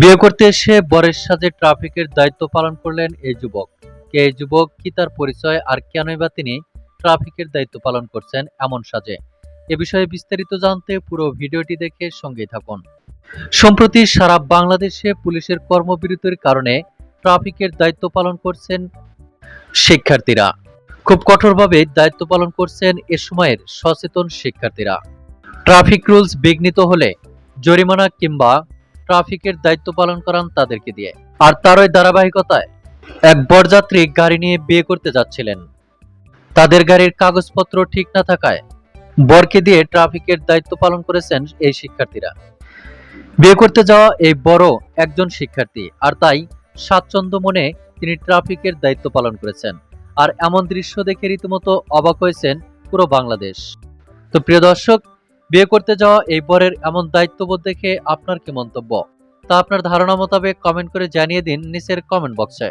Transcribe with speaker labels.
Speaker 1: বিয়ে করতে এসে বরের সাথে ট্রাফিকের দায়িত্ব পালন করলেন এই যুবক। কে যুবক, কি তার পরিচয়, আর কেনই বা তিনি ট্রাফিকের দায়িত্ব পালন করছেন এমন সাজে। এ বিষয়ে বিস্তারিত জানতে পুরো ভিডিওটি দেখে সঙ্গেই থাকুন। সম্প্রতি সারা বাংলাদেশে পুলিশের কর্মবিরতির কারণে ট্রাফিকের দায়িত্ব পালন করছেন শিক্ষার্থীরা। খুব কঠোরভাবে দায়িত্ব পালন করছেন এ সময়ের সচেতন শিক্ষার্থীরা। ট্রাফিক রুলস বিঘ্নিত হলে জরিমানা কিংবা ট্রাফিকের দায়িত্ব পালন করান তাদেরকে দিয়ে। আর তারই ধারাবাহিকতায় এক বরযাত্রী গাড়ি নিয়ে বিয়ে করতে যাচ্ছিলেন। তাদের গাড়ির কাগজপত্র ঠিক না থাকায় বরকে দিয়ে ট্রাফিকের দায়িত্ব পালন করেছেন এই শিক্ষার্থীরা। বিয়ে করতে যাওয়া এই বড় একজন শিক্ষার্থী, আর তাই স্বাচ্ছন্দ্য মনে তিনি ট্রাফিকের দায়িত্ব পালন করেছেন। আর এমন দৃশ্য দেখে রীতিমতো অবাক হয়েছেন পুরো বাংলাদেশ। তো প্রিয় দর্শক বিয়ে করতে যাওয়া এই বরের এমন দায়িত্ববোধ দেখে আপনার কি মন্তব্য? তা আপনার ধারণা মোতাবেক কমেন্ট করে জানিয়ে দিন নিচের কমেন্ট বক্সে